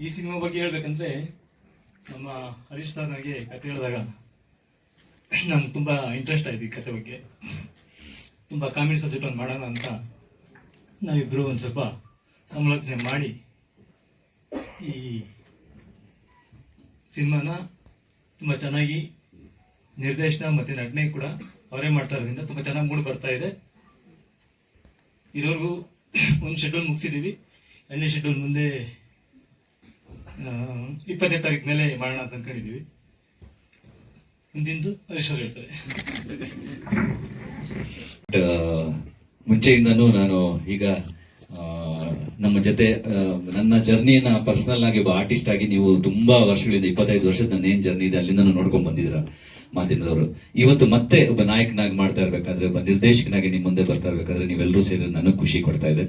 ಅಂದರೆ ನಮ್ಮ ಹರೀಶ್ ಸರ್ ನನಗೆ ಕತೆ ಹೇಳಿದಾಗ ನಾನು ತುಂಬ ಇಂಟ್ರೆಸ್ಟ್ ಆಯ್ತು ಈ ಕತೆ ಬಗ್ಗೆ. ತುಂಬ ಕಾಮಿಡಿ ಸಬ್ಜೆಕ್ಟ್ ಒಂದು ಮಾಡೋಣ ಅಂತ ನಾವಿಬ್ಬರು ಒಂದು ಸ್ವಲ್ಪ ಸಮಾಲೋಚನೆ ಮಾಡಿ ಈ ಸಿನಿಮಾನ ತುಂಬ ಚೆನ್ನಾಗಿ ನಿರ್ದೇಶನ ಮತ್ತು ನಟನೆ ಕೂಡ ಅವರೇ ಮಾಡ್ತಾ ಇರೋದ್ರಿಂದ ತುಂಬ ಚೆನ್ನಾಗಿ ಮೂಡಿ ಬರ್ತಾ ಇದೆ. ಇದುವರೆಗೂ ಒಂದು ಶೆಡ್ಯೂಲ್ ಮುಗಿಸಿದ್ದೀವಿ ಎರಡನೇ ಶೆಡ್ಯೂಲ್ ಮುಂದೆ ಇಪ್ಪತ್ತನೇ ತಾರೀಕು ಮೇಲೆ ಮರಣ ಅಂತ ಹರೀಶ್ ಹೇಳ್ತಾರೆ. ಮುಂಚೆಯಿಂದನೂ ನಾನು ಈಗ ನಮ್ಮ ಜೊತೆ ನನ್ನ ಜರ್ನಿನ ಪರ್ಸನಲ್ ಆಗಿ ಒಬ್ಬ ಆರ್ಟಿಸ್ಟ್ ಆಗಿ ನೀವು ತುಂಬಾ ವರ್ಷಗಳಿಂದ, ಇಪ್ಪತ್ತೈದು ವರ್ಷದ ನನ್ನ ಏನ್ ಜರ್ನಿ ಇದೆ ಅಲ್ಲಿಂದ ನೋಡ್ಕೊಂಡ್ ಬಂದಿದ್ರ ಮಾಧ್ಯಮದವರು ಇವತ್ತು ಮತ್ತೆ ಒಬ್ಬ ನಾಯಕನಾಗಿ ಮಾಡ್ತಾ ಇರ್ಬೇಕಾದ್ರೆ, ಒಬ್ಬ ನಿರ್ದೇಶಕನಾಗಿ ನಿಮ್ಮ ಮುಂದೆ ಬರ್ತಾ ಇರ್ಬೇಕಾದ್ರೆ ನೀವೆಲ್ಲರೂ ಸೇರಿ ನನಗೆ ಖುಷಿ ಕೊಡ್ತಾ ಇದೆ.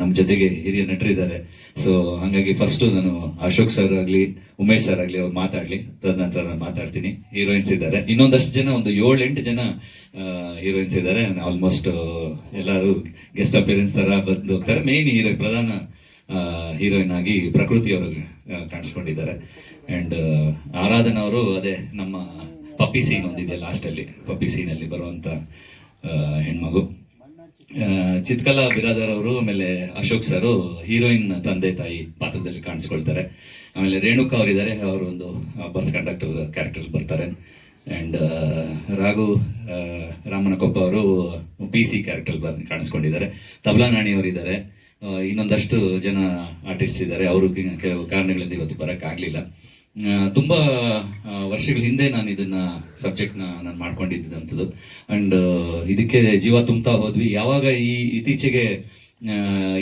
ನಮ್ಮ ಜೊತೆಗೆ ಹಿರಿಯ ನಟರಿದ್ದಾರೆ ಸೊ ಹಾಗಾಗಿ ಫಸ್ಟ್ ನಾನು ಅಶೋಕ್ ಸರ್ ಆಗಲಿ ಉಮೇಶ್ ಸರ್ ಆಗಲಿ ಅವ್ರು ಮಾತಾಡ್ಲಿ. ತದನಂತರ ನಾನು ಮಾತಾಡ್ತೀನಿ. ಹೀರೋಯಿನ್ಸ್ ಇದ್ದಾರೆ. ಇನ್ನೊಂದಷ್ಟು ಜನ ಒಂದು ಏಳೆಂಟು ಜನ ಹೀರೋಯಿನ್ಸ್ ಇದ್ದಾರೆ. ಆಲ್ಮೋಸ್ಟ್ ಎಲ್ಲರೂ ಗೆಸ್ಟ್ ಅಪಿಯರೆನ್ಸ್ ತರ ಬಂದು ಹೋಗ್ತಾರೆ. ಮೇನ್ ಹೀರೋ ಪ್ರಧಾನ ಹೀರೋಯಿನ್ ಆಗಿ ಪ್ರಕೃತಿ ಅವರು ಕಾಣಿಸ್ಕೊಂಡಿದ್ದಾರೆ. ಅಂಡ್ ಆರಾಧನ ಅವರು ಅದೇ ನಮ್ಮ ಪಪ್ಪಿ ಸೀನ್ ಒಂದಿದೆ ಲಾಸ್ಟ್ ಅಲ್ಲಿ. ಪಪ್ಪಿ ಸೀನ್ ಅಲ್ಲಿ ಬರುವಂತ ಆ, ಹೆಣ್ಮಗು. ಚಿತ್ಕಲಾ ಬಿರಾದರ್ ಅವರು, ಆಮೇಲೆ ಅಶೋಕ್ ಸರ್, ಹೀರೋಯಿನ್ ತಂದೆ ತಾಯಿ ಪಾತ್ರದಲ್ಲಿ ಕಾಣಿಸ್ಕೊಳ್ತಾರೆ. ಆಮೇಲೆ ರೇಣುಕಾ ಅವರಿದ್ದಾರೆ, ಅವರು ಒಂದು ಬಸ್ ಕಂಡಕ್ಟರ್ ಕ್ಯಾರೆಕ್ಟರ್ ಬರ್ತಾರೆ. ಅಂಡ್ ರಾಘು ರಾಮನ ರಾಮನಕೊಪ್ಪ ಅವರು ಪಿ ಸಿ ಕ್ಯಾರೆಕ್ಟರ್ ಬಂದು, ಕಾಣಿಸ್ಕೊಂಡಿದ್ದಾರೆ. ತಬಲಾ ನಾಣಿ ಅವರಿದ್ದಾರೆ. ಇನ್ನೊಂದಷ್ಟು ಜನ ಆರ್ಟಿಸ್ಟ್ ಇದ್ದಾರೆ. ಅವರು ಕೆಲವು ಕಾರಣಗಳಿಂದ ಇವತ್ತು ಬರೋಕ್ಕಾಗಲಿಲ್ಲ. ತುಂಬ ವರ್ಷಗಳ ಹಿಂದೆ ನಾನು ಇದನ್ನ ಸಬ್ಜೆಕ್ಟ್ನ ನಾನು ಮಾಡ್ಕೊಂಡಿದ್ದಂಥದ್ದು. ಅಂಡ್ ಇದಕ್ಕೆ ಜೀವ ತುಂಬ್ತಾ ಹೋದ್ವಿ. ಯಾವಾಗ ಈ ಇತ್ತೀಚೆಗೆ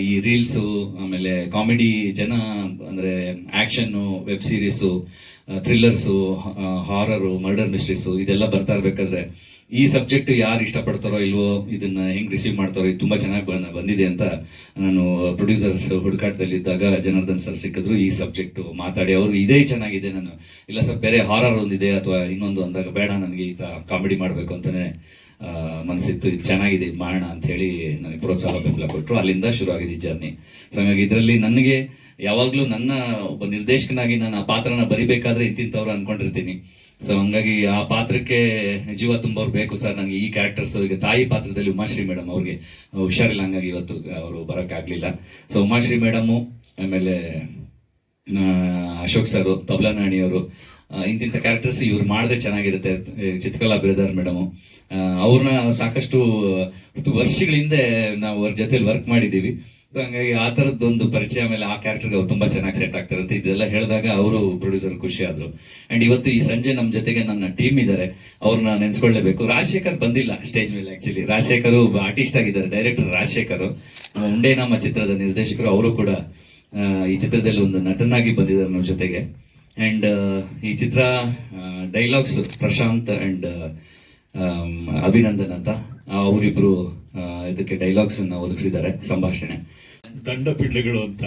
ಈ ರೀಲ್ಸು ಆಮೇಲೆ ಕಾಮಿಡಿ ಜನ, ಅಂದರೆ action web series thrillers horror murder mysteries ಇದೆಲ್ಲ ಬರ್ತಾ ಇರ್ಬೇಕಾದ್ರೆ ಈ ಸಬ್ಜೆಕ್ಟ್ ಯಾರು ಇಷ್ಟಪಡ್ತಾರೋ ಇಲ್ವೋ ಇದನ್ನ ಹೆಂಗ್ ರಿಸೀವ್ ಮಾಡ್ತಾರೋ ಇದು ತುಂಬಾ ಚೆನ್ನಾಗಿ ಬಂದಿದೆ ಅಂತ ನಾನು ಪ್ರೊಡ್ಯೂಸರ್ಸ್ ಹುಡುಕಾಟದಲ್ಲಿದ್ದಾಗ ಜನಾರ್ದನ್ ಸರ್ ಸಿಕ್ಕಿದ್ರು ಈ ಸಬ್ಜೆಕ್ಟ್ ಮಾತಾಡಿ. ಅವರು ಇದೇ ಚೆನ್ನಾಗಿದೆ ನಾನು. ಇಲ್ಲ ಸರ್ ಬೇರೆ ಹಾರರ್ ಒಂದಿದೆ ಅಥವಾ ಇನ್ನೊಂದು ಅಂದಾಗ ಬೇಡ ನನಗೆ ಈ ಕಾಮಿಡಿ ಮಾಡಬೇಕು ಅಂತಾನೆ ಮನಸ್ಸಿತ್ತು. ಇದು ಚೆನ್ನಾಗಿದೆ, ಇದು ಮಾಡೋಣ ಅಂತ ಹೇಳಿ ನನಗೆ ಪ್ರೋತ್ಸಾಹ ಬೆಂಬಲ ಕೊಟ್ಟರು ಅಲ್ಲಿಂದ ಶುರು ಆಗಿದೆ ಜರ್ನಿ ಸೊ ಹಾಗಾಗಿ ಇದರಲ್ಲಿ ನನಗೆ ಯಾವಾಗಲೂ ನನ್ನ ಒಬ್ಬ ನಿರ್ದೇಶಕನಾಗಿ ನಾನು ಆ ಪಾತ್ರನ ಬರಿಬೇಕಾದ್ರೆ ಇಂತಿಂತವ್ರು ಅನ್ಕೊಂಡಿರ್ತೀನಿ. ಸೊ ಹಂಗಾಗಿ ಆ ಪಾತ್ರಕ್ಕೆ ಜೀವ ತುಂಬೋರು ಬೇಕು ಸರ್. ನನಗೆ ಈ ಕ್ಯಾರೆಕ್ಟರ್ಸ್ ಈಗ ತಾಯಿ ಪಾತ್ರದಲ್ಲಿ ಉಮಾಶ್ರೀ ಮೇಡಮ್ ಅವ್ರಿಗೆ ಹುಷಾರಿಲ್ಲ. ಹಂಗಾಗಿ ಇವತ್ತು ಅವರು ಬರೋಕ್ಕಾಗಲಿಲ್ಲ. ಸೊ ಉಮಾಶ್ರೀ ಮೇಡಮು, ಆಮೇಲೆ ಅಶೋಕ್ ಸರು, ತಬಲಾ ನಾಣಿಯವರು ಇಂತಿಂಥ ಕ್ಯಾರೆಕ್ಟರ್ಸ್ ಇವ್ರು ಮಾಡಿದ್ರೆ ಚೆನ್ನಾಗಿರುತ್ತೆ. ಚಿತ್ರಕಲಾ ಬಿರದಾರ್ ಮೇಡಮು. ಅವ್ರನ್ನ ಸಾಕಷ್ಟು ವರ್ಷಗಳ ಹಿಂದೆ ನಾವು ಅವ್ರ ಜೊತೆಲಿ ವರ್ಕ್ ಮಾಡಿದ್ದೀವಿ. ಹಂಗಾಗಿ ಆ ಥರದ್ದೊಂದು ಪರಿಚಯ ಮೇಲೆ ಆ ಕ್ಯಾರೆಕ್ಟರ್ಗೆ ಅವ್ರು ತುಂಬಾ ಚೆನ್ನಾಗಿ ಸೆಟ್ ಆಗ್ತಾರೆ ಅಂತ ಇದೆಲ್ಲ ಹೇಳಿದಾಗ ಅವರು ಪ್ರೊಡ್ಯೂಸರ್ ಖುಷಿ ಆದ್ರು. ಅಂಡ್ ಇವತ್ತು ಈ ಸಂಜೆ ನಮ್ಮ ಜೊತೆಗೆ ನನ್ನ ಟೀಮ್ ಇದ್ದಾರೆ ಅವ್ರನ್ನ ನೆನೆಸ್ಕೊಳ್ಳೇಬೇಕು. ರಾಜಶೇಖರ್ ಬಂದಿಲ್ಲ ಸ್ಟೇಜ್ ಮೇಲೆ ಆಕ್ಚುಲಿ ರಾಜಶೇಖರ್ ಆರ್ಟಿಸ್ಟ್ ಆಗಿದ್ದಾರೆ ಡೈರೆಕ್ಟರ್ ರಾಜಶೇಖರ್. ಉಂಡೆ ನಮ್ಮ ಚಿತ್ರದ ನಿರ್ದೇಶಕರು. ಅವರು ಕೂಡ ಈ ಚಿತ್ರದಲ್ಲಿ ಒಂದು ನಟನಾಗಿ ಬಂದಿದ್ದಾರೆ ನಮ್ಮ ಜೊತೆಗೆ. ಅಂಡ್ ಈ ಚಿತ್ರ ಡೈಲಾಗ್ಸ್ ಪ್ರಶಾಂತ್ ಅಂಡ್ ಅಭಿನಂದನ್ ಅಂತ ಆ, ಇದಕ್ಕೆ ಡೈಲಾಗ್ಸ್ ಅನ್ನ ಒದಗಿಸಿದ್ದಾರೆ ಸಂಭಾಷಣೆ. ದಂಡ ಪಿಡ್ಲೆಗಳು ಅಂತ.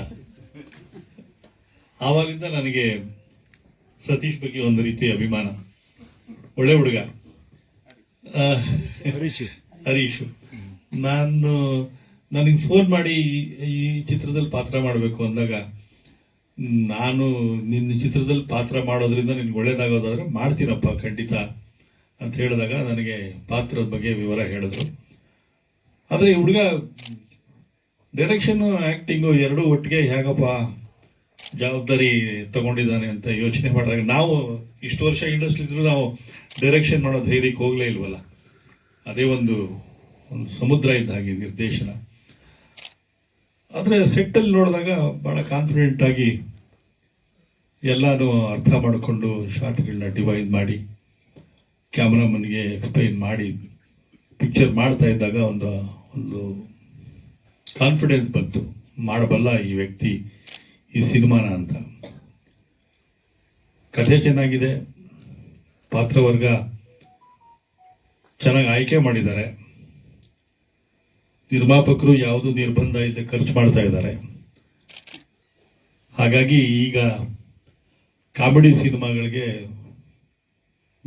ಆವಾಗಿಂದ ನನಗೆ ಸತೀಶ್ ಬಗ್ಗೆ ಒಂದು ರೀತಿಯ ಅಭಿಮಾನ. ಒಳ್ಳೆ ಹುಡುಗ. ಹರೀಶ್. ಹರೀಶು. ನಾನು ನನಗೆ ಫೋನ್ ಮಾಡಿ ಈ- ಈ ಚಿತ್ರದಲ್ಲಿ ಪಾತ್ರ ಮಾಡಬೇಕು ಅಂದಾಗ ನಾನು ನಿನ್ನ ಚಿತ್ರದಲ್ಲಿ ಪಾತ್ರ ಮಾಡೋದ್ರಿಂದ ನಿನ್ಗೆ ಒಳ್ಳೇದಾಗೋದಾದ್ರೆ ಮಾಡ್ತೀನಪ್ಪ ಖಂಡಿತ ಅಂತ ಹೇಳಿದಾಗ ನನಗೆ ಪಾತ್ರದ ಬಗ್ಗೆ ವಿವರ ಹೇಳಿದ್ರು. ಆದರೆ ಈ ಹುಡುಗ ಡೈರೆಕ್ಷನ್ನು ಆ್ಯಕ್ಟಿಂಗು ಎರಡೂ ಒಟ್ಟಿಗೆ ಹೇಗಪ್ಪ ಜವಾಬ್ದಾರಿ ತಗೊಂಡಿದ್ದಾನೆ ಅಂತ ಯೋಚನೆ ಮಾಡಿದಾಗ ನಾವು ಇಷ್ಟು ವರ್ಷ ಇಂಡಸ್ಟ್ರಿ ಇದ್ರೂ ನಾವು ಡೈರೆಕ್ಷನ್ ಮಾಡೋ ಧೈರ್ಯಕ್ಕೆ ಹೋಗಲೇ ಇಲ್ವಲ್ಲ? ಅದೇ ಒಂದು ಒಂದು ಸಮುದ್ರ ಇದ್ದ ಹಾಗೆ ನಿರ್ದೇಶನ. ಆದರೆ ಸೆಟ್ಟಲ್ಲಿ ನೋಡಿದಾಗ ಭಾಳ ಕಾನ್ಫಿಡೆಂಟ್ ಆಗಿ ಎಲ್ಲನೂ ಅರ್ಥ ಮಾಡಿಕೊಂಡು ಶಾರ್ಟ್ಗಳನ್ನ ಡಿವೈಡ್ ಮಾಡಿ ಕ್ಯಾಮ್ರಾಮನ್ಗೆ ಎಕ್ಸ್ಪ್ಲೈನ್ ಮಾಡಿ ಪಿಕ್ಚರ್ ಮಾಡ್ತಾ ಇದ್ದಾಗ ಒಂದು ಒಂದು ಕಾನ್ಫಿಡೆನ್ಸ್ ಬಂತು. ಮಾಡಬಲ್ಲ ಈ ವ್ಯಕ್ತಿ ಈ ಸಿನಿಮಾನ ಅಂತ. ಕಥೆ ಚೆನ್ನಾಗಿದೆ. ಪಾತ್ರವರ್ಗ ಚೆನ್ನಾಗಿ ಆಯ್ಕೆ ಮಾಡಿದ್ದಾರೆ. ನಿರ್ಮಾಪಕರು ಯಾವುದು ನಿರ್ಬಂಧ ಇಲ್ಲದೆ ಖರ್ಚು ಮಾಡ್ತಾ ಇದ್ದಾರೆ. ಹಾಗಾಗಿ ಈಗ ಕಾಮಿಡಿ ಸಿನಿಮಾಗಳಿಗೆ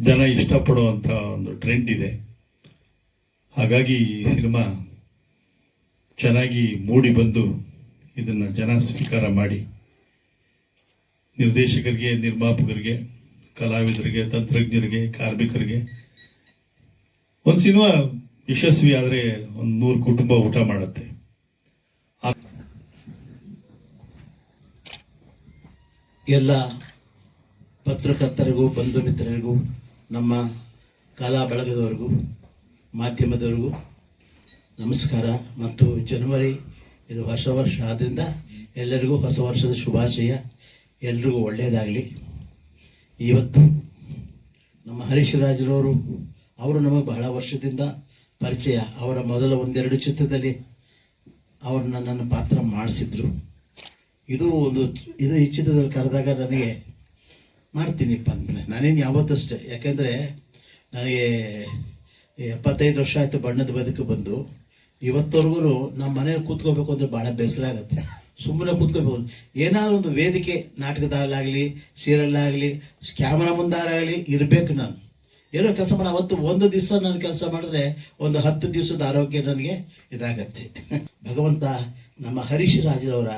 ಜನ ಇಷ್ಟಪಡುವಂಥ ಒಂದು ಟ್ರೆಂಡ್ ಇದೆ. ಹಾಗಾಗಿ ಈ ಸಿನಿಮಾ ಚೆನ್ನಾಗಿ ಮೂಡಿ ಬಂದು ಇದನ್ನು ಜನ ಸ್ವೀಕಾರ ಮಾಡಿ, ನಿರ್ದೇಶಕರಿಗೆ, ನಿರ್ಮಾಪಕರಿಗೆ, ಕಲಾವಿದರಿಗೆ, ತಂತ್ರಜ್ಞರಿಗೆ, ಕಾರ್ಮಿಕರಿಗೆ. ಒಂದು ಸಿನಿಮಾ ಯಶಸ್ವಿ ಆದರೆ ಒಂದು ನೂರು ಕುಟುಂಬ ಊಟ ಮಾಡುತ್ತೆ. ಎಲ್ಲ ಪತ್ರಕರ್ತರಿಗೂ, ಬಂಧು ಮಿತ್ರರಿಗೂ, ನಮ್ಮ ಕಲಾ ಬಳಗದವರಿಗೂ, ಮಾಧ್ಯಮದವರಿಗೂ ನಮಸ್ಕಾರ ಮತ್ತು ಜನವರಿ ಇದು ಹೊಸ ವರ್ಷ ಆದ್ದರಿಂದ ಎಲ್ಲರಿಗೂ ಹೊಸ ವರ್ಷದ ಶುಭಾಶಯ, ಎಲ್ರಿಗೂ ಒಳ್ಳೆಯದಾಗಲಿ ಇವತ್ತು ನಮ್ಮ ಹರೀಶ್ ರಾಜ್ರವರು ಅವರು ನಮಗೆ ಬಹಳ ವರ್ಷದಿಂದ ಪರಿಚಯ. ಅವರ ಮೊದಲ ಒಂದೆರಡು ಚಿತ್ರದಲ್ಲಿ ಅವರು ನನ್ನನ್ನು ಪಾತ್ರ ಮಾಡಿಸಿದ್ರು. ಇದು ಒಂದು ಇದು ಈ ಚಿತ್ರದಲ್ಲಿ ಕರೆದಾಗ ನನಗೆ ಮಾಡ್ತೀನಿಪ್ಪ ಅಂದರೆ ನಾನೇನು ಯಾವತ್ತಷ್ಟೇ, ಯಾಕೆಂದರೆ ನನಗೆ ಎಪ್ಪತ್ತೈದು ವರ್ಷ ಆಯಿತು ಬಣ್ಣದ ಬದುಕು ಬಂದು. ಇವತ್ತವರೆಗೂ ನಮ್ಮ ಮನೆಗೆ ಕೂತ್ಕೋಬೇಕು ಅಂದರೆ ಭಾಳ ಬೇಸರ ಆಗುತ್ತೆ. ಸುಮ್ಮನೆ ಕೂತ್ಕೋಬೇಕು. ಏನಾದರೂ ಒಂದು ವೇದಿಕೆ, ನಾಟಕದಲ್ಲಾಗಲಿ, ಸೀರಿಯಲ್ಲಾಗಲಿ, ಕ್ಯಾಮ್ರಾ ಮುಂದಾರಾಗಲಿ ಇರಬೇಕು ನಾನು. ಏನೋ ಕೆಲಸ ಮಾಡಿ, ಅವತ್ತು ಒಂದು ದಿವಸ ನಾನು ಕೆಲಸ ಮಾಡಿದ್ರೆ ಒಂದು ಹತ್ತು ದಿವಸದ ಆರೋಗ್ಯ ನನಗೆ ಇದಾಗತ್ತೆ. ಭಗವಂತ ನಮ್ಮ ಹರೀಶ್ ರಾಜರವರ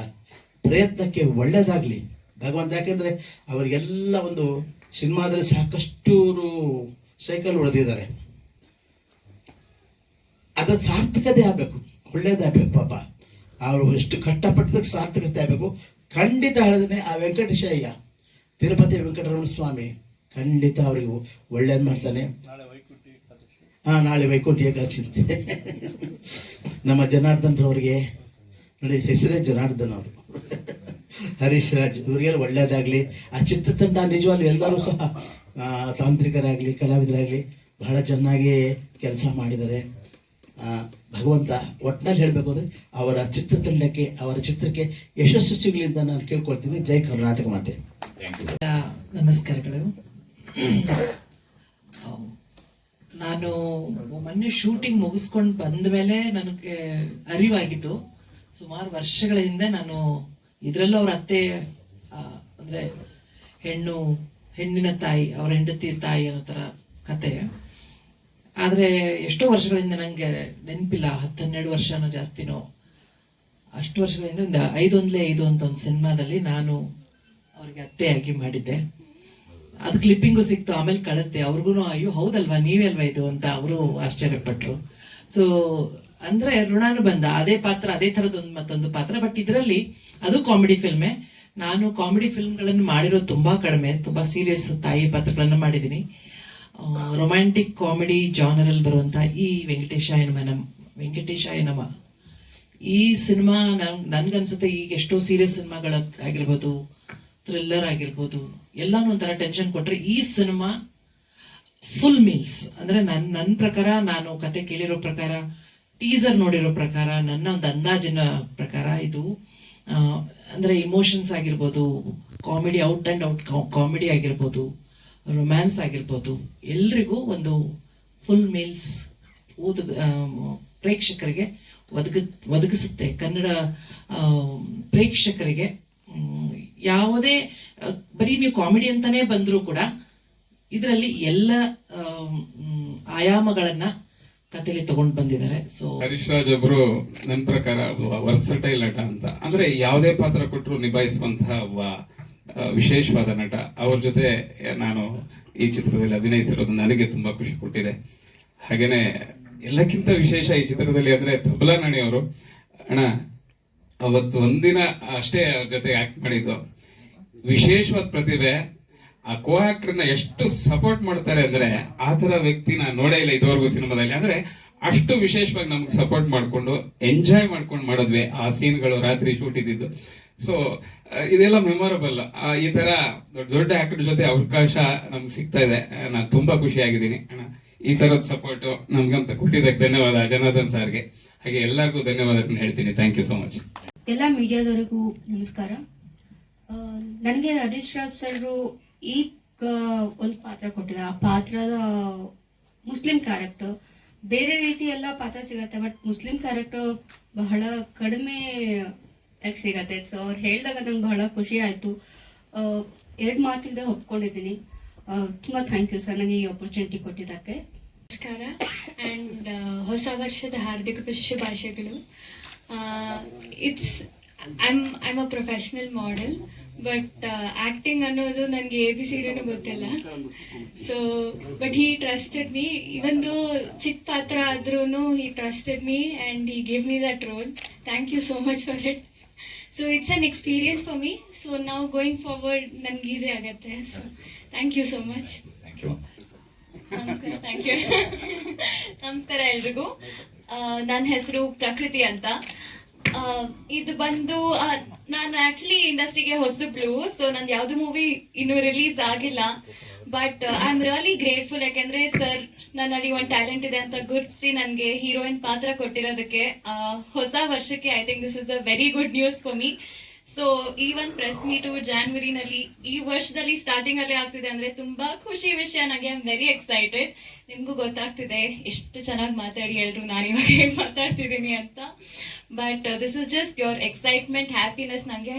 ಪ್ರಯತ್ನಕ್ಕೆ ಒಳ್ಳೆಯದಾಗಲಿ ಭಗವಂತ ಯಾಕೆಂದರೆ ಅವರಿಗೆಲ್ಲ ಒಂದು ಸಿನಿಮಾದಲ್ಲಿ ಸಾಕಷ್ಟು ಸೈಕಲ್ ಹೊಡೆದಿದ್ದಾರೆ. ಅದು ಸಾರ್ಥಕತೆ ಆಗಬೇಕು. ಒಳ್ಳೇದಾಗಬೇಕು ಪಾಪ. ಅವರು ಎಷ್ಟು ಕಷ್ಟಪಟ್ಟದಕ್ಕೆ ಸಾರ್ಥಕತೆ ಆಗಬೇಕು. ಖಂಡಿತ ಹೇಳಿದ್ರೆ ಆ ವೆಂಕಟೇಶಯ್ಯ ತಿರುಪತಿ ವೆಂಕಟರಮಣ ಸ್ವಾಮಿ ಖಂಡಿತ ಅವರಿಗೆ ಒಳ್ಳೇದು ಮಾಡ್ತಾನೆ. ಹಾಂ ನಾಳೆ ವೈಕುಂಠ ಏಕಾದಶಿ ನಮ್ಮ ಜನಾರ್ದನ್ ರವರಿಗೆ ನೋಡಿ ಹೆಸರೇ ಜನಾರ್ದನ್ ಅವರು. ಹರೀಶ್ ರಾಜ್ ಇವರಿಗೆಲ್ಲ ಒಳ್ಳೇದಾಗಲಿ. ಆ ಚಿತ್ರತಂಡ ನಿಜವಾಗ್ಲೂ ಎಲ್ಲರೂ ಸಹ ತಾಂತ್ರಿಕರಾಗಲಿ ಕಲಾವಿದರಾಗಲಿ ಬಹಳ ಚೆನ್ನಾಗಿ ಕೆಲಸ ಮಾಡಿದ್ದಾರೆ. ಭಗವಂತ ಒಟ್ಟಿನಲ್ಲಿ ಹೇಳಬೇಕು ಅಂದರೆ ಅವರ ಚಿತ್ರತಂಡಕ್ಕೆ ಅವರ ಚಿತ್ರಕ್ಕೆ ಯಶಸ್ಸು ಸಿಗಲಿ ಅಂತ ನಾನು ಕೇಳ್ಕೊಳ್ತೀನಿ. ಜೈ ಕರ್ನಾಟಕ ಮಾತೆ. ನಮಸ್ಕಾರಗಳು. ನಾನು ಮೊನ್ನೆ ಶೂಟಿಂಗ್ ಮುಗಿಸ್ಕೊಂಡು ಬಂದ ಮೇಲೆ ನನಗೆ ಅರಿವಾಗಿತ್ತು. ಸುಮಾರು ವರ್ಷಗಳ ಹಿಂದೆ ನಾನು ಇದರಲ್ಲೂ ಅವರ ಅತ್ತೆ ಅಂದರೆ ಅಂದ್ರೆ ಹೆಣ್ಣು ಹೆಣ್ಣಿನ ತಾಯಿ ಅವರ ಹೆಂಡತಿ ತಾಯಿ ಅನ್ನೋ ಥರ ಕತೆ. ಆದರೆ ಎಷ್ಟೋ ವರ್ಷಗಳಿಂದ ನನಗೆ ನೆನಪಿಲ್ಲ ಹತ್ತು ಹನ್ನೆರಡು ವರ್ಷನೋ ಜಾಸ್ತಿನೋ. ಅಷ್ಟು ವರ್ಷಗಳಿಂದ ಒಂದು ಐದೊಂದಲೇ ಐದು ಅಂತ ಒಂದು ಸಿನಿಮಾದಲ್ಲಿ ನಾನು ಅವ್ರಿಗೆ ಅತ್ತೆಯಾಗಿ ಮಾಡಿದ್ದೆ. ಅದು ಕ್ಲಿಪ್ಪಿಂಗು ಸಿಕ್ತು, ಆಮೇಲೆ ಕಳಿಸ್ದೆ. ಅವ್ರಿಗೂ ಅಯ್ಯೋ, ಹೌದಲ್ವಾ? ನೀವೇ ಅಲ್ವಾ ಇದು? ಅಂತ ಅವರು ಆಶ್ಚರ್ಯಪಟ್ಟರು ಸೊ ಅಂದ್ರೆ ಋಣಾನುಬಂಧ. ಅದೇ ಪಾತ್ರ, ಅದೇ ಥರದೊಂದು ಮತ್ತೊಂದು ಪಾತ್ರ. ಬಟ್ ಇದರಲ್ಲಿ ಅದು ಕಾಮಿಡಿ ಫಿಲ್ಮೇ ನಾನು ಕಾಮಿಡಿ ಫಿಲ್ಮ್ಗಳನ್ನು ಮಾಡಿರೋದು ತುಂಬಾ ಕಡಿಮೆ, ತುಂಬಾ ಸೀರಿಯಸ್ ತಾಯಿ ಪಾತ್ರಗಳನ್ನು ಮಾಡಿದ್ದೀನಿ. ರೊಮ್ಯಾಂಟಿಕ್ ಕಾಮಿಡಿ ಜಾನರಲ್ಲಿ ಬರುವಂತ ಈ ವೆಂಕಟೇಶಾಯನಮ ವೆಂಕಟೇಶಾಯನಮ ನಮ್ ವೆಂಕಟೇಶಾಯ ನಮ. ಈ ಸಿನಿಮಾ ನನ್ ನನ್ಗನ್ಸುತ್ತೆ ಈಗ ಎಷ್ಟೋ ಸೀರಿಯಸ್ ಸಿನಿಮಾಗಳ ಆಗಿರ್ಬೋದು ಥ್ರಿಲ್ಲರ್ ಆಗಿರ್ಬೋದು, ಎಲ್ಲಾನು ಒಂಥರ ಟೆನ್ಷನ್ ಕೊಟ್ಟರೆ ಈ ಸಿನಿಮಾ ಫುಲ್ ಮೀಲ್ಸ್ ಅಂದ್ರೆ ನನ್ನ ನನ್ನ ಪ್ರಕಾರ ನಾನು ಕತೆ ಕೇಳಿರೋ ಪ್ರಕಾರ ಟೀಸರ್ ನೋಡಿರೋ ಪ್ರಕಾರ, ನನ್ನ ಒಂದು ಅಂದಾಜಿನ ಪ್ರಕಾರ ಇದು ಅಂದ್ರೆ ಇಮೋಷನ್ಸ್ ಆಗಿರ್ಬೋದು comedy out and out comedy ಆಗಿರ್ಬೋದು ರೊಮ್ಯಾನ್ಸ್ ಆಗಿರ್ಬೋದು, ಎಲ್ರಿಗೂ ಒಂದು ಫುಲ್ ಮೀಲ್ಸ್ ಓದು ಪ್ರೇಕ್ಷಕರಿಗೆ ಒದಗ, ಒದಗಿಸುತ್ತೆ. ಕನ್ನಡ ಪ್ರೇಕ್ಷಕರಿಗೆ ಯಾವುದೇ ಬರೀ ನೀವು ಕಾಮಿಡಿ ಅಂತಾನೆ ಬಂದರೂ ಕೂಡ ಇದರಲ್ಲಿ ಎಲ್ಲ ಆಯಾಮಗಳನ್ನು ಕಥೆಲಿ ತಗೊಂಡು ಬಂದಿದ್ದಾರೆ. ಸೊ ಹರೀಶ್ ರಾಜ್ ಒಬ್ರು ನನ್ನ ಪ್ರಕಾರ ವರ್ಸಟೈಲ್ ನಟ ಅಂತ. ಅಂದ್ರೆ ಯಾವುದೇ ಪಾತ್ರ ಕೊಟ್ಟರು ನಿಭಾಯಿಸುವಂತಹ ವಿಶೇಷವಾದ ನಟ. ಅವ್ರ ಜೊತೆ ನಾನು ಈ ಚಿತ್ರದಲ್ಲಿ ಅಭಿನಯಿಸಿರೋದು ನನಗೆ ತುಂಬಾ ಖುಷಿ ಕೊಟ್ಟಿದೆ. ಹಾಗೇನೆ ಎಲ್ಲಕ್ಕಿಂತ ವಿಶೇಷ ಈ ಚಿತ್ರದಲ್ಲಿ ಅಂದ್ರೆ ತಬಲಾ ನಾಣಿ ಅವರು. ಅಣ್ಣ, ಅವತ್ತು ಒಂದಿನ ಅಷ್ಟೇ ಅವ್ರ ಜೊತೆ ಆಕ್ಟ್ ಮಾಡಿದ್ದು. ವಿಶೇಷವಾದ ಪ್ರತಿಭೆ. ಆ ಕೋ ಆಕ್ಟರ್ನ ಎಷ್ಟು ಸಪೋರ್ಟ್ ಮಾಡ್ತಾರೆ ಅಂದ್ರೆ ಆ ತರ ವ್ಯಕ್ತಿ ನಾನು ನೋಡೇ ಇಲ್ಲ ಇದುವರೆಗೂ ಸಿನಿಮಾದಲ್ಲಿ. ಅಂದ್ರೆ ಅಷ್ಟು ವಿಶೇಷವಾಗಿ ನಮ್ಗೆ ಸಪೋರ್ಟ್ ಮಾಡ್ಕೊಂಡು ಎಂಜಾಯ್ ಮಾಡ್ಕೊಂಡು ಮಾಡಿದ್ವಿ ಆ ಸೀನ್ಗಳು ರಾತ್ರಿ ಶೂಟ್ ಇದ್ದಿದ್ದು. ಸೊ ಇದೆಲ್ಲ ಮೆಮೊರಬಲ್ ಈ ತರ ದೊಡ್ಡ ದೊಡ್ಡ ಆಕ್ಟರ್ ಜೊತೆ ಅವಕಾಶ ನಮ್ಗೆ ಸಿಗ್ತಾ ಇದೆ. ನಾನು ತುಂಬಾ ಖುಷಿಯಾಗಿದ್ದೀನಿ. ಅಣ್ಣ, ಈ ತರದ ಸಪೋರ್ಟ್ ನಮ್ಗಂತ ಕೊಟ್ಟಿದ್ದಕ್ಕೆ ಧನ್ಯವಾದ ಜನಾರ್ದನ್ ಸರ್ಗೆ. ಹಾಗೆ ಎಲ್ಲರಿಗೂ ಧನ್ಯವಾದ ಹೇಳ್ತೀನಿ. ಥ್ಯಾಂಕ್ ಯು ಸೋ ಮಚ್ ಎಲ್ಲ ಮೀಡಿಯಾದವರಿಗೂ ನಮಸ್ಕಾರ. ನನಗೆ ಹರೀಶ್ ರಾಜ್ ಸರ್ ಈ ಒಂದು ಪಾತ್ರ ಕೊಟ್ಟಿದ್ದಾರೆ. ಆ ಪಾತ್ರದ ಮುಸ್ಲಿಂ ಕ್ಯಾರೆಕ್ಟರ್ ಬೇರೆ ರೀತಿ ಎಲ್ಲ ಪಾತ್ರ ಸಿಗತ್ತೆ ಬಟ್ ಮುಸ್ಲಿಂ ಕ್ಯಾರೆಕ್ಟರ್ ಬಹಳ ಕಡಿಮೆ ಆಗಿ ಸಿಗತ್ತೆ. ಸೊ ಅವ್ರು ಹೇಳಿದಾಗ ನಂಗೆ ಬಹಳ ಖುಷಿ ಆಯಿತು. ಎರಡು ಮಾತಿಂದ ಒಪ್ಕೊಂಡಿದ್ದೀನಿ. ತುಂಬ ಥ್ಯಾಂಕ್ ಯು ಸರ್ ನನಗೆ ಈ ಆಪರ್ಚುನಿಟಿ ಕೊಟ್ಟಿದ್ದಕ್ಕೆ. ನಮಸ್ಕಾರ. ಆ್ಯಂಡ್ ಹೊಸ ವರ್ಷದ ಹಾರ್ದಿಕ ಶುಭಾಶಯಗಳು. It's I'm I'm a professional model but acting uh, ಅನ್ನೋದು ನನಗೆ ಎ ಬಿ ಸಿ ಡಿನೂ ಗೊತ್ತಿಲ್ಲ. So but he trusted me ಇವಂದು ಚಿಕ್ಕ ಪಾತ್ರ ಆದ್ರೂ he trusted me and he give me that role thank you so much for it so it's an experience for me so ನಾವು going forward ನನ್ಗೆ easy ಆಗತ್ತೆ. So thank you so much ನಮಸ್ಕಾರ thank you ನಮಸ್ಕಾರ ಎಲ್ರಿಗೂ. ನನ್ನ ಹೆಸರು ಪ್ರಕೃತಿ ಅಂತ. ಇದು ಬಂದು ನಾನು ಆಕ್ಚುಲಿ ಇಂಡಸ್ಟ್ರಿಗೆ ಹೊಸಬ್ಳು ಸೊ ನಂದು ಯಾವ್ದು ಮೂವಿ ಇನ್ನೂ ರಿಲೀಸ್ ಆಗಿಲ್ಲ. But I am really grateful ಯಾಕೆಂದ್ರೆ ನನ್ನಲ್ಲಿ ಒಂದು ಟ್ಯಾಲೆಂಟ್ ಇದೆ ಅಂತ ಗುರುತಿಸಿ ನನಗೆ ಹೀರೋಯಿನ್ ಪಾತ್ರ ಕೊಟ್ಟಿರೋದಕ್ಕೆ ಹೊಸ ವರ್ಷಕ್ಕೆ I think this is a very good news for me so ಈ ಒಂದು ಪ್ರೆಸ್ ಮೀಟು ಜಾನ್ವರಿನಲ್ಲಿ ಈ ವರ್ಷದಲ್ಲಿ ಸ್ಟಾರ್ಟಿಂಗ್ ಅಲ್ಲಿ ಆಗ್ತಿದೆ ಅಂದ್ರೆ ತುಂಬಾ ಖುಷಿ ವಿಷಯ. ನನಗೆ ಐ ಆಮ್ ವೆರಿ ಎಕ್ಸೈಟೆಡ್ ನಿಮ್ಗೂ ಗೊತ್ತಾಗ್ತಿದೆ ಎಷ್ಟು ಚೆನ್ನಾಗಿ ಮಾತಾಡಿ ಎಲ್ರು ನಾನು ಇವಾಗ ಹೇಗೆ ಮಾತಾಡ್ತಿದ್ದೀನಿ ಅಂತ. But this is just pure excitement happiness ನನಗೆ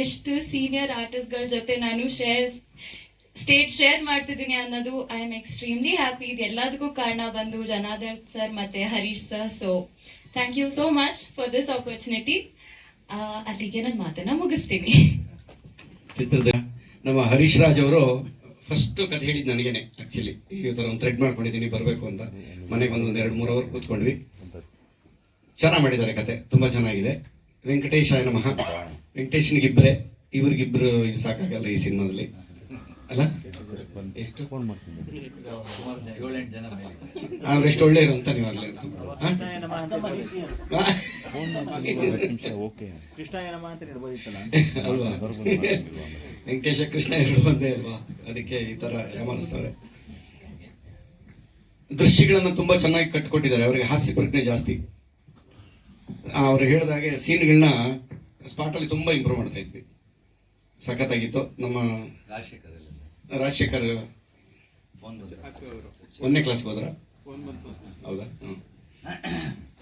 ಎಷ್ಟು ಸೀನಿಯರ್ ಆರ್ಟಿಸ್ಟ್ಗಳ ಜೊತೆ ನಾನು ಶೇರ್ ಸ್ಟೇಜ್ ಶೇರ್ ಮಾಡ್ತಿದ್ದೀನಿ ಅನ್ನೋದು ಐ ಆಮ್ ಎಕ್ಸ್ಟ್ರೀಮ್ಲಿ ಹ್ಯಾಪಿ ಇದು ಎಲ್ಲದಕ್ಕೂ ಕಾರಣ ಬಂದು ಜನಾರ್ದನ್ ಸರ್ ಮತ್ತೆ Harish sir so thank you so much for this opportunity ಅಲ್ಲಿಗೆ ನನ್ನ ಮಾತನ್ನ ಮುಗಿಸ್ತೀನಿ. ನಮ್ಮ ಹರೀಶ್ ರಾಜ್ ಅವರು ಫಸ್ಟ್ ಕಥೆ ಹೇಳಿದ್ ನನಗೇನೆ ಆಕ್ಚುಲಿ ಈ ಥರ ಒಂದು ಥ್ರೆಡ್ ಮಾಡ್ಕೊಂಡಿದ್ದೀನಿ, ಬರಬೇಕು ಅಂತ. ಮನೆಗೆ ಒಂದು ಎರಡು, ಮೂರು ಅವರ್ ಕೂತ್ಕೊಂಡ್ವಿ. ಚೆನ್ನಾಗಿ ಮಾಡಿದ್ದಾರೆ ಕತೆ ತುಂಬಾ ಚೆನ್ನಾಗಿದೆ. ವೆಂಕಟೇಶ ನಮಃ. ವೆಂಕಟೇಶನಿಗಿಬ್ಬರೇ ಇವ್ರಿಗಿಬ್ರು ಸಾಕಾಗಲ್ಲ ಈ ಸಿನಿಮಾದಲ್ಲಿ. ಅಲ್ಲ? ಎಷ್ಟು ಫೋನ್ ಜನ ಅವ್ರು ಅವ್ರೆಷ್ಟು ಒಳ್ಳೆ ಇರು ಅಂತ. ನೀವು ಅಲ್ಲಿ ಅಲ್ವಾ? ವೆಂಕಟೇಶ ಕೃಷ್ಣ ಎರಡು ಒಂದೇ ಅಲ್ವಾ? ಅದಕ್ಕೆ ಈ ತರ ಯಾಮಾರಿಸ್ತಾರೆ ದೃಶ್ಯಗಳನ್ನ ತುಂಬಾ ಚೆನ್ನಾಗಿ ಕಟ್ಕೊಟ್ಟಿದ್ದಾರೆ. ಅವರಿಗೆ ಹಾಸ್ಯ ಪ್ರಜ್ಞೆ ಜಾಸ್ತಿ. ಅವ್ರು ಹೇಳಿದಾಗೆ ಸೀನ್ಗಳನ್ನ ಸ್ಪಾಟ್ ಅಲ್ಲಿ ತುಂಬಾ ಇಂಪ್ರೂವ್ ಮಾಡ್ತಾ ಇದ್ವಿ. ಸಖತ್ತಾಗಿತ್ತು. ನಮ್ಮ ರಾಜಶೇಖರಲ್ಲಿ. ರಾಜಶೇಖರ್ ಒಂದನೇ ಕ್ಲಾಸ್ ಹೋದ್ರ? ಹೌದಾ.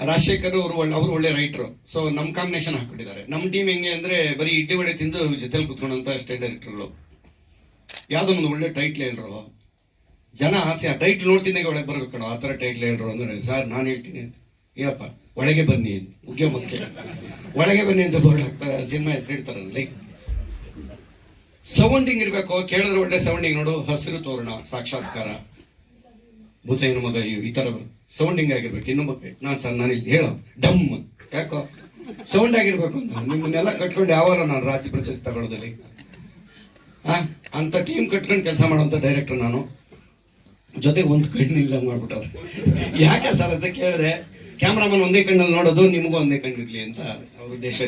ರಾಜಶೇಖರ್ ಅವರು ಒಳ್ಳೆ ಅವರು ಒಳ್ಳೆ ರೈಟರ್ ಸೊ ನಮ್ಮ ಕಾಂಬಿನೇಷನ್ ಹಾಕ್ಬಿಟ್ಟಿದ್ದಾರೆ. ನಮ್ಮ ಟೀಮ್ ಹೆಂಗೆ ಅಂದ್ರೆ ಬರೀ ಇಡ್ಲಿ ವಡೆ ತಿಂದು ಜೊತೆಲಿ ಕುತ್ಕೊಂಡಂತ ಸ್ಟೇಟ್ ಡೈರೆಕ್ಟರ್ಗಳು ಯಾವ್ದೋ ಒಂದು ಒಳ್ಳೆ ಟೈಟ್ಲ್ ಹೇಳ್ರು. ಜನ ಆಸೆ ಆ ಟೈಟ್ಲ್ ನೋಡ್ತಿದ್ದಂಗೆ ಒಳಗೆ ಬರ್ಬೇಕು ಕಣೋ. ಆ ಥರ ಟೈಟ್ಲ್ ಹೇಳ್ರು ಅಂದ್ರೆ ಸರ್ ನಾನು ಹೇಳ್ತೀನಿ ಅಂತ. ಏನಪ್ಪ? ಒಳಗೆ ಬನ್ನಿ ಅಂತ. ಮುಖ್ಯ ಒಳಗೆ ಬನ್ನಿ ಅಂತ ಬೋರ್ಡ್ ಹಾಕ್ತಾರೆ. ಸಿನಿಮಾ ಹೆಸರು ಇಡ್ತಾರಲ್ಲಿ ಸೌಂಡಿಂಗ್ ಇರಬೇಕು, ಕೇಳಿದ್ರೆ ಒಳ್ಳೆ ಸೌಂಡಿಂಗ್ ನೋಡು, ಹಸಿರು ತೋರಣ, ಸಾಕ್ಷಾತ್ಕಾರ. ಏನು ಮಗ, ಈ ತರ ಸೌಂಡಿಂಗ್ ಆಗಿರ್ಬೇಕು. ಇನ್ನು ಮಗ ನಾನ್ ಸರ್ ನಾನು ಇಲ್ಲಿ ಹೇಳೋ. ಡಮ್. ಯಾಕೋ? ಸೌಂಡ್ ಆಗಿರ್ಬೇಕು ಅಂತ. ನಿಮ್ಮನ್ನೆಲ್ಲ ಕಟ್ಕೊಂಡು ಯಾವಾಗ ನಾನು ರಾಜ್ಯ ಪ್ರಶಸ್ತಿ ತಗೊಳ್ಳೋದಲ್ಲಿ. ಅಂತ ಟೀಮ್ ಕಟ್ಕೊಂಡು ಕೆಲಸ ಮಾಡುವಂತ ಡೈರೆಕ್ಟರ್ ನಾನು. ಜೊತೆಗೆ ಒಂದು ಕಣ್ಣಿಲ್ಲ ಮಾಡ್ಬಿಟ್ಟ ಯಾಕೆ ಸರ್ ಅಂತ ಕೇಳಿದೆ. ಕ್ಯಾಮ್ರಾಮನ್ ಒಂದೇ ಕಣ್ಣಲ್ಲಿ ನೋಡೋದು, ನಿಮಗೂ ಒಂದೇ ಕಣ್ಣಿರ್ಲಿ ಅಂತ ಅವ್ರ ಉದ್ದೇಶ